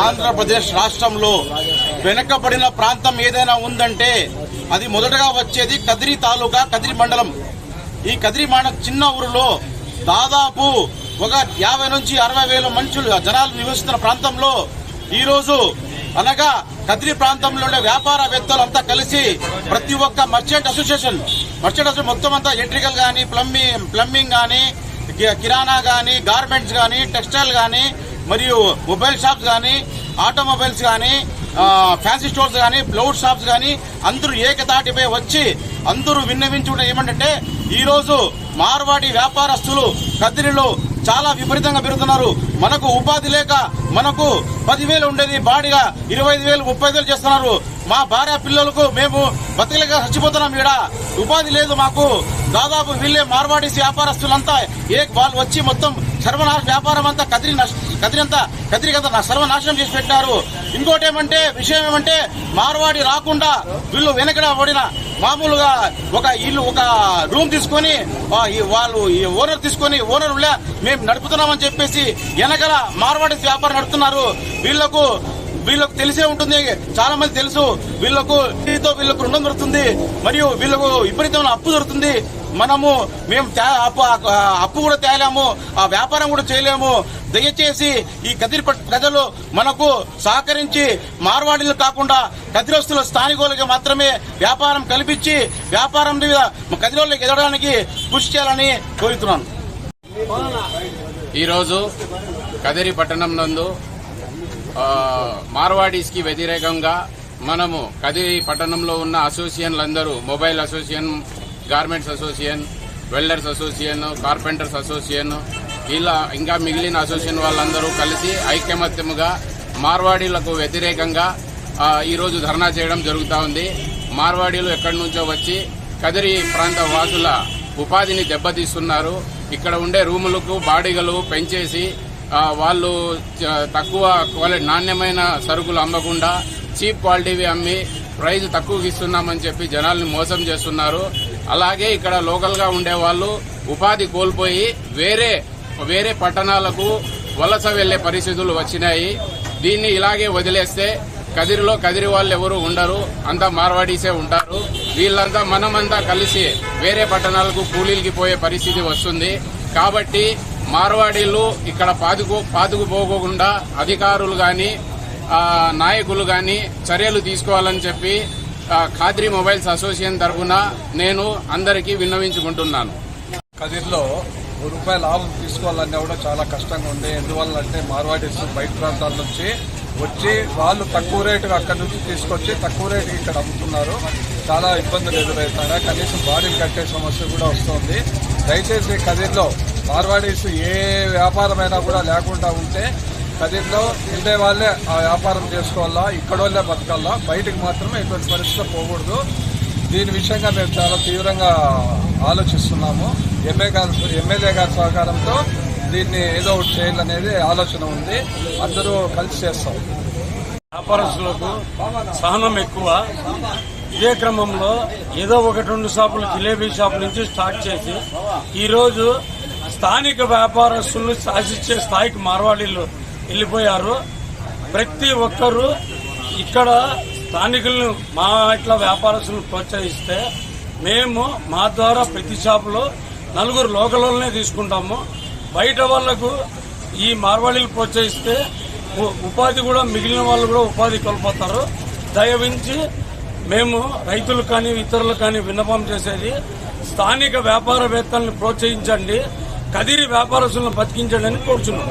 ఆంధ్రప్రదేశ్ రాష్ట్రంలో వెనకబడిన ప్రాంతం ఏదైనా ఉందంటే అది మొదటగా వచ్చేది కదిరి తాలూకా కదిరి మండలం. ఈ కదిరి మండ చిన్న ఊరిలో దాదాపు ఒక యాభై నుంచి అరవై వేల మనుషులు జనాలు నివసిస్తున్న ప్రాంతంలో ఈ రోజు అనగా కదిరి ప్రాంతంలో ఉండే వ్యాపారవేత్తలంతా కలిసి ప్రతి ఒక్క మర్చెంట్ అసోసియేషన్ మర్చెంట్ అసోసియేషన్ మొత్తం అంతా ఎలక్ట్రికల్ కానీ ప్లంబింగ్ ప్లంబింగ్ కానీ కిరాణా కానీ గార్మెంట్స్ కానీ టెక్స్టైల్ కానీ మరియు మొబైల్ షాప్స్ కానీ ఆటోమొబైల్స్ కానీ ఫ్యాన్సీ స్టోర్స్ కానీ బ్లౌజ్ షాప్స్ కానీ అందరూ ఏకతాటిపై వచ్చి అందరూ విన్నవించుకుంటే ఏమంటే ఈరోజు మార్వాడి వ్యాపారస్తులు కదిరిలో చాలా విపరీతంగా పెరుగుతున్నారు. మనకు ఉపాధి లేక మనకు పదివేలు ఉండేది బాడీగా ఇరవై ఐదు వేలు ముప్పై వేలు చేస్తున్నారు. మా భార్య పిల్లలకు మేము బతికలేక చచ్చిపోతున్నాం ఈడ. ఉపాధి లేదు మాకు. దాదాపు వీళ్ళే మార్వాడీస్ వ్యాపారస్తులంతా ఏ వాళ్ళు వచ్చి మొత్తం సర్వనాశ వ్యాపారం అంతా కదిరి నష్ట- కదిరి కదా సర్వనాశనం చేసి పెట్టారు. ఇంకోటి ఏమంటే విషయం ఏమంటే మార్వాడి రాకుండా వీళ్ళు వెనకడ పడిన మామూలుగా ఒక ఇల్లు ఒక రూమ్ తీసుకొని వాళ్ళు ఈ ఓనర్ తీసుకొని ఓనర్ మేము నడుపుతున్నామని చెప్పేసి వెనకల మార్వాడి వ్యాపారం నడుపుతున్నారు. వీళ్ళకు వీళ్ళకు తెలిసే ఉంటుంది చాలా మంది తెలుసు. వీళ్ళకు వీళ్ళకు రుణం దొరుకుతుంది మరియు వీళ్ళకు విపరీతమైన అప్పు దొరుకుతుంది. మనము మేము తే- అప్పు అప్పు కూడా తేలేము ఆ వ్యాపారం కూడా చేయలేము. దయచేసి ఈ కదిరి ప్రజలు మనకు సహకరించి మార్వాడీలు కాకుండా కదిరస్తుల స్థానికులకి మాత్రమే వ్యాపారం కల్పించి వ్యాపారం మీద కదిరోళ్ళకి ఎదగడానికి కృషి చేయాలని కోరుతున్నాను. ఈరోజు కదిరి పట్టణం నందు మార్వాడీస్కి వ్యతిరేకంగా మనము కదిరి పట్టణంలో ఉన్న అసోసియేషన్లందరూ mobile association garments association welders association carpenters association ఇలా ఇంకా మిగిలిన అసోసియేషన్ వాళ్ళందరూ కలిసి ఐకమత్యముగా మార్వాడీలకు వ్యతిరేకంగా ఈరోజు ధర్నా చేయడం జరుగుతూ ఉంది. మార్వాడీలు ఎక్కడి నుంచో వచ్చి కదిరి ప్రాంత వాసుల ఉపాధిని దెబ్బతీస్తున్నారు. ఇక్కడ ఉండే రూములకు బాడిగలు పెంచేసి వాళ్ళు తక్కువ క్వాలిటీ నాణ్యమైన సరుకులు అమ్మకుండా చీప్ క్వాలిటీవి అమ్మి ప్రైజ్ తక్కువకి ఇస్తున్నామని చెప్పి జనాల్ని మోసం చేస్తున్నారు. అలాగే ఇక్కడ లోకల్గా ఉండేవాళ్ళు ఉపాధి కోల్పోయి వేరే వేరే పట్టణాలకు వలస వెళ్ళే పరిస్థితులు వచ్చినాయి. దీన్ని ఇలాగే వదిలేస్తే కదిరిలో కదిరి వాళ్ళు ఎవరు ఉండరు అంతా మార్వాడీసే ఉంటారు. వీళ్ళంతా మనమంతా కలిసి వేరే పట్టణాలకు కూలీలకి పోయే పరిస్థితి వస్తుంది. కాబట్టి మార్వాడీలు ఇక్కడ పాదుకు పాతుకుపోకుండా అధికారులు కానీ నాయకులు కానీ చర్యలు తీసుకోవాలని చెప్పి ఖాద్రి మొబైల్స్ అసోసియేషన్ తరఫున నేను అందరికీ విన్నవించుకుంటున్నాను. కదిర్లో రూపాయి లాభం తీసుకోవాలన్నా కూడా చాలా కష్టంగా ఉంది ఎందువల్ల అంటే మార్వాడీస్ బయట ప్రాంతాల నుంచి వచ్చి వాళ్ళు తక్కువ రేటుగా అక్కడి నుంచి తీసుకొచ్చి తక్కువ రేటుకి ఇక్కడ అమ్ముతున్నారు. చాలా ఇబ్బందులు ఎదురవుతారా? కనీసం బాడీలు కట్టే సమస్య కూడా వస్తుంది. దయచేసి కదిర్లో మార్వాడీస్ ఏ వ్యాపారమైనా కూడా లేకుండా ఉంటే కదిర్లో ఉండే వాళ్ళే ఆ వ్యాపారం చేసుకోవాలా ఇక్కడ వాళ్ళే బతకాలా బయటకు మాత్రమే ఇటువంటి పరిస్థితులు పోకూడదు. దీని విషయంగా మేము చాలా తీవ్రంగా ఆలోచిస్తున్నాము. ఎమ్మెల్యే గారు ఎమ్మెల్యే గారి సహకారంతో దీన్ని ఏదో ఒకటి చేయాలనేది ఆలోచన ఉంది. అందరూ కలిసి చేస్తాం. వ్యాపారస్తులకు సహనం ఎక్కువ. ఇదే క్రమంలో ఏదో ఒకటి రెండు షాపులు జిలేబీ షాపు నుంచి స్టార్ట్ చేసి ఈరోజు స్థానిక వ్యాపారస్తులు శాసించే స్థాయికి మార్వాడీలు వెళ్ళిపోయారు. ప్రతి ఒక్కరూ ఇక్కడ స్థానికులను మా ఇట్లా వ్యాపారస్తులను ప్రోత్సహిస్తే మేము మా ద్వారా ప్రతి షాపులో నలుగురు లోకల్లోనే తీసుకుంటాము. బయట వాళ్ళకు ఈ మార్వాడీలు ప్రోత్సహిస్తే ఉపాధి కూడా మిగిలిన వాళ్ళు కూడా ఉపాధి కోల్పోతారు. దయవించి మేము రైతులు కానీ ఇతరులు కానీ విన్నపం చేసేది స్థానిక వ్యాపారవేత్తలను ప్రోత్సహించండి కదిరి వ్యాపారస్తులను బతికించండి అని కోరుచున్నాం.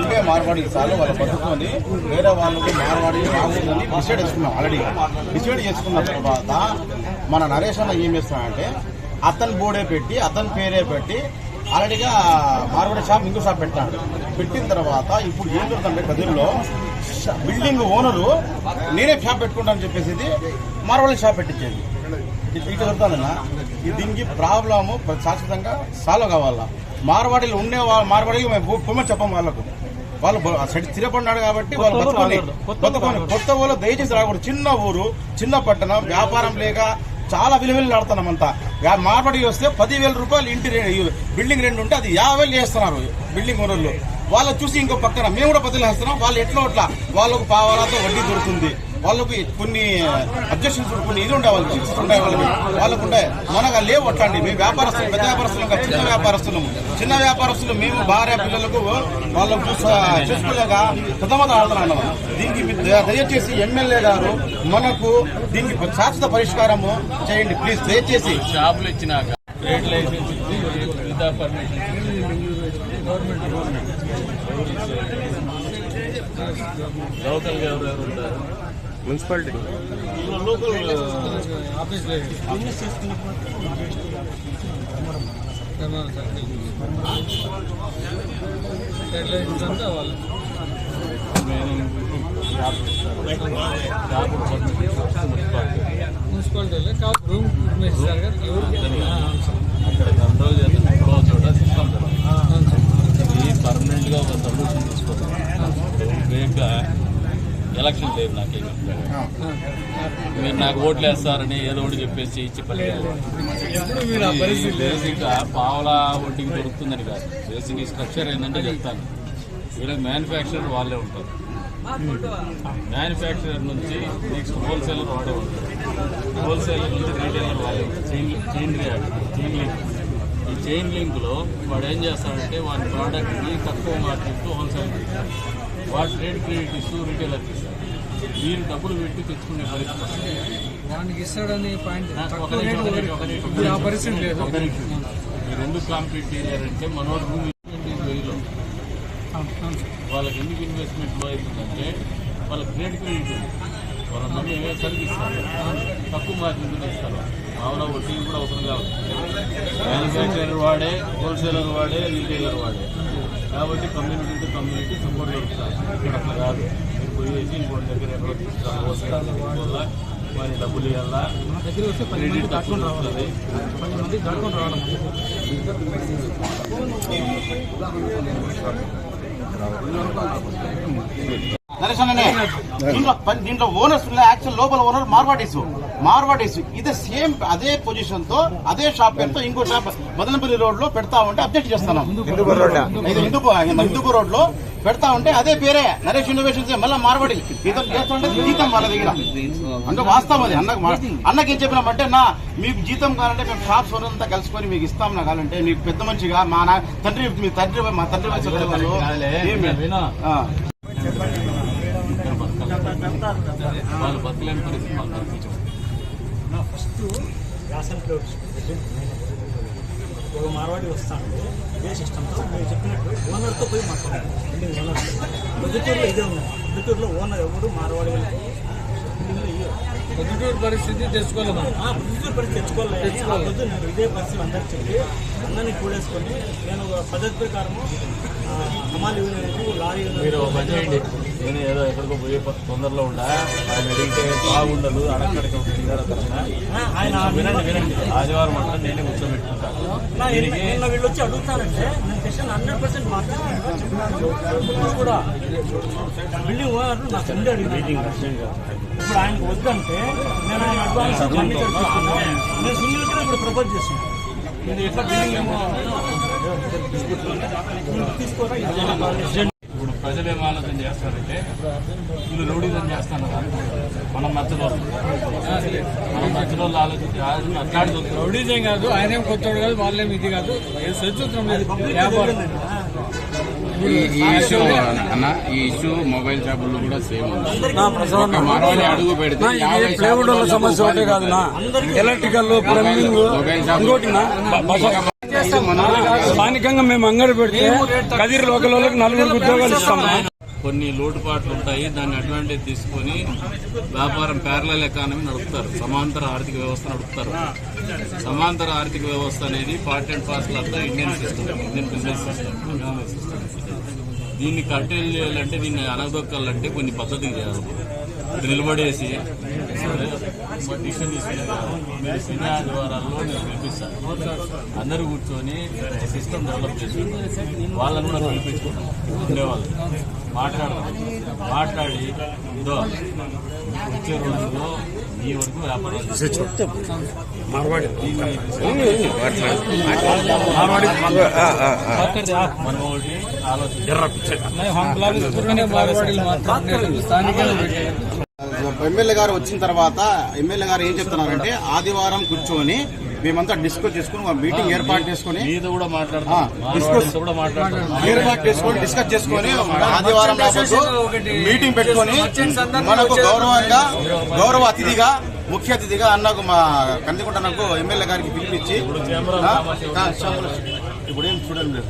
ఉంటే మార్వాడి సార్లు వాళ్ళు పట్టుకొని వేరే వాళ్ళకి మార్వాడి బాగుందని డిసైడ్ చేసుకున్నాం ఆల్రెడీ డిసైడ్ చేసుకున్న తర్వాత మన నరేష్ అన్న ఏం చేస్తున్నాడంటే అతని బోర్డే పెట్టి అతని పేరే పెట్టి ఆల్రెడీగా మార్వాడి షాప్ ఇంకో షాప్ పెట్టాడు పెట్టిన తర్వాత ఇప్పుడు ఏం జరుగుతుందంటే ష- బిల్డింగ్ ఓనరు నేనే షాప్ పెట్టుకుంటానని చెప్పేసి మార్వాడి షాప్ పెట్టించేది. ఇట్లా జరుగుతుందన్న? ఈ దీనికి ప్రాబ్లము శాశ్వతంగా సాల్వ్ కావాలా? మార్వాడీలు ఉండే మార్వాడీలు మేము పొమ్మని చెప్పం వాళ్ళకు. వాళ్ళు సెట్ స్థిరపడినాడు కాబట్టి వాళ్ళు బతుకొని బతుకొని కొత్త ఊళ్ళో దయచేసి రాకూడదు. చిన్న ఊరు చిన్న పట్టణం వ్యాపారం లేక చాలా విలువలు ఆడుతున్నాం అంతా. వ్యా- వస్తే పదివేల రూపాయలు ఇంటి బిల్డింగ్ రెండు ఉంటే అది యాభై వేలు చేస్తున్నారు బిల్డింగ్ ఓనర్లు. వాళ్ళు చూసి ఇంకో పక్కన మేము కూడా పదివేలు వేస్తున్నాం వాళ్ళు ఎట్లా అట్లా వాళ్ళకు పావాలతో వడ్డీ దొరుకుతుంది. వాళ్ళకి కొన్ని అబ్జెక్షన్స్ కొన్ని ఇది ఉండే వాళ్ళకి ఉండే వాళ్ళకి వాళ్ళకు ఉండే మనకు లేవు అట్లాంటి మేము వ్యాపారస్తులు పెద్ద వ్యాపారస్తులు చిన్న వ్యాపారస్తులు. చిన్న వ్యాపారస్తులు మేము భార్య పిల్లలకు వాళ్ళకు చూసుకోలేక ప్రథమత ఆడుతున్నాను దీనికి దయచేసి ఎమ్మెల్యే గారు మనకు దీనికి శాశ్వత పరిష్కారము చేయండి ప్లీజ్ దయచేసి. షాపులు ఇచ్చినాక ట్రేడ్ లైసెన్స్ లోకల్ ఎవరెవరు ఉంటారు? మున్సిపాలిటీ. మున్సిపాలిటీ కాదు రూమ్ ఇస్తారు కదా ఎవరికి చోట సిస్టమ్ ఒక సొల్యూషన్ తీసుకోవాలి ఎలక్షన్ లేదు నాకేం మీరు నాకు ఓట్లు వేస్తారని ఏదో ఒకటి చెప్పేసి ఇచ్చి పని ఎప్పుడు మీరు ఆ పరిస్థితి బేసిక్ పావలా వడ్డీకి దొరుకుతుందని కాదు. బేసిక్ ఈ స్ట్రక్చర్ ఏంటంటే చెప్తాను. వీళ్ళకి మ్యానుఫ్యాక్చరర్ వాళ్ళే ఉంటారు. మ్యానుఫ్యాక్చరర్ నుంచి నెక్స్ట్ హోల్సేలర్ వాడే ఉంటారు. హోల్సేలర్ నుంచి రీటైలర్ వాళ్ళే ఉంటారు. Chain chain chain link. ఈ చైన్ లింక్లో వాడు ఏం చేస్తాడంటే వాడి ప్రోడక్ట్ని తక్కువ మార్కెట్ హోల్సేల్ వాడు ట్రేడ్ క్రెడిట్ ఇస్తూ రీటైలర్కి ఇస్తారు మీరు డబ్బులు పెట్టి తెచ్చుకునే పరిస్థితి. వానికి ఇస్తాడని పాయింట్. మీరు ఎందుకు కాంప్లీట్ చేయాలంటే మనోడు రూమ్ వెయ్యిలో వాళ్ళకి ఎందుకు ఇన్వెస్ట్మెంట్లో అవుతుందంటే వాళ్ళ క్రెడిట్ క్రెడిట్ ఉంది. వాళ్ళ మనీ సర్వీస్ ఇస్తారు తక్కువ మార్జిన్ ఇస్తారు. మామూలుగా వడ్డీ కూడా అవసరం కాదు మ్యానుఫ్యాక్చరర్ వాడే హోల్సేలర్ వాడే రీటైలర్ వాడే. కాబట్టి కమ్యూనిటీ టు కమ్యూనిటీ సపోర్ట్ దొరుకుతారు. ఇక్కడ అట్లా కాదు మీరు పోయేసి ఇంకోటి దగ్గర ఎక్కడో తీసుకురావాలి వారి డబ్బులు ఇవ్వాలా? దగ్గర వస్తే క్రెడిట్ కట్టుకుని రావాలి వస్తుంది పది మంది అన్ననే దీంట్లో దీంట్లో ఓనర్స్ యాక్చువల్ లోపల ఓనర్ మార్వాడీస్. మార్వాడీస్. ఇదే సేమ్ అదే పొజిషన్తో అదే షాప్ పేరుతో ఇంకో షాప్ మదనపల్లి రోడ్లో పెడతా ఉంటే అబ్జెక్ట్ చేస్తున్నాం. ఇది హిందూపూర్ రోడ్లో పెడతా ఉంటే అదే పేరే. నరేష్ ఇన్నోవేషన్స్ మళ్ళీ మార్వాడి. ఇతను చేస్తుంటే జీతం వాళ్ళ దగ్గర. అంటే వాస్తవం అది. అన్నకు అన్నకి ఏం చెప్పినామంటే నా మీకు జీతం కావాలంటే మేము షాప్స్ అంతా కలుసుకొని మీకు ఇస్తాం నా కావాలంటే. మీకు పెద్ద మంచిగా మా నా తండ్రి మీ తండ్రి మా తండ్రి వయసు వాళ్ళు బతకలేని పరిస్థితి వాళ్ళు కల్పించడం ఫస్ట్ యాసంట్లో ఒక మార్వాడి వస్తాను ఇదే సిస్టమ్తో మీరు చెప్పినట్టు ఓనర్తో పోయి మాట్లాడాలి. ఓనర్ ప్రొద్దుటూరులో ఇదే ఉంది ప్రొద్దుటూరులో ఓనర్ ఎవరు? మార్వాడి పొద్దుటూరు పరిస్థితి తెచ్చుకోవాలి ప్రొద్దుటూరు పరిస్థితి తెచ్చుకోవాలి ఇదే పరిస్థితి అందరికి చెప్పి అందరినీ కూడేసుకొని నేను ఒక పద్ధతి ప్రకారము హమాలి లారీ మీరు ఒక పని చేయండి. నేను ఏదో ఎక్కడికో పోయే తొందరలో ఉండా ఆయన అడిగితే బాగుండదు అడక్కడికి ఆయన వినండి వినండి ఆదివారం అంతా నేనే కూర్చోబెట్టుకుంటాను వీళ్ళు వచ్చి నేను క్వశ్చన్ హండ్రెడ్ పర్సెంట్ మాట్లాడుతున్నాను కూడా. బిల్డింగ్ ఓనర్ నా ఫ్రెండ్ అడిగిన ఇప్పుడు ఆయనకు వద్దంటే నేను ఆయన అడ్వాన్స్ ఫర్నిచర్ తీసుకున్నాను నేను సింగిల్ కూడా ఇప్పుడు ప్రపోజ్ ఇది ఎట్లా బిల్డింగ్ ఏమో ఇప్పుడు ప్రజలు ఏం ఆలోచన చేస్తారంటే వీళ్ళు రౌడీజం చేస్తాను మనం మధ్యలో మనం మధ్యలో ఆలోచించి అట్లాంటి రౌడీజం కాదు ఆయనేం కొత్తవాడు కాదు వాళ్ళేం ఇది కాదు. ఏ సూత్రం లేదు. వ్యాపారం. ఈ ఈ ఇష్యూ అన్న ఈ ఇష్యూ మొబైల్ షాపుల్లో కూడా సేమ్ ఉంది. అడుగు పెడితే ప్లేవుడ్ సమస్య ఒకటే కాదు ఎలక్ట్రికల్ ప్లంబింగ్ ఇంకోటి స్థానికంగా మేము అంగడి పెడితే కదిరి లోకల్ వాళ్ళకి నలుగురికి ఉద్యోగాలు ఇస్తాం. కొన్ని లోటుపాట్లు ఉంటాయి దాన్ని అడ్వాంటేజ్ తీసుకొని వ్యాపారం ప్యారలల్ ఎకానమీ నడుపుతారు. సమాంతర ఆర్థిక వ్యవస్థ నడుపుతారు. సమాంతర ఆర్థిక వ్యవస్థ అనేది part and parcel of the Indian system Indian business system దీన్ని కట్టెలు చేయాలంటే దీన్ని అనగదొక్కాలంటే కొన్ని పద్ధతులు చేయాలి. నిలబడేసి డిసిషన్ తీసుకునే మీరు శని ఆదివారాల్లో నేను పిలిపిస్తాను అందరూ కూర్చొని సిస్టమ్ డెవలప్ చేసుకుంటారు వాళ్ళని కూడా పిలిపించుకుంటాం ఉండేవాళ్ళు. మాట్లాడతాం. మాట్లాడి ఇదో వచ్చే రోజుల్లో ఈ వరకు వ్యాపారం మనం ఒకటి ఎమ్మెల్యే గారు వచ్చిన తర్వాత ఎమ్మెల్యే గారు ఏం చెప్తున్నారంటే ఆదివారం కూర్చొని మేమంతా డిస్కస్ చేసుకుని ఒక మీటింగ్ ఏర్పాటు చేసుకుని ఏర్పాటు చేసుకొని డిస్కస్ చేసుకొని ఆదివారం మీటింగ్ పెట్టుకొని మనకు గౌరవంగా గౌరవ అతిథిగా ముఖ్య అతిథిగా అన్నకు మా కందికుంట నాకు ఎమ్మెల్యే గారికి పిలిపించి ఇప్పుడు ఏం చూడండి? లేదు.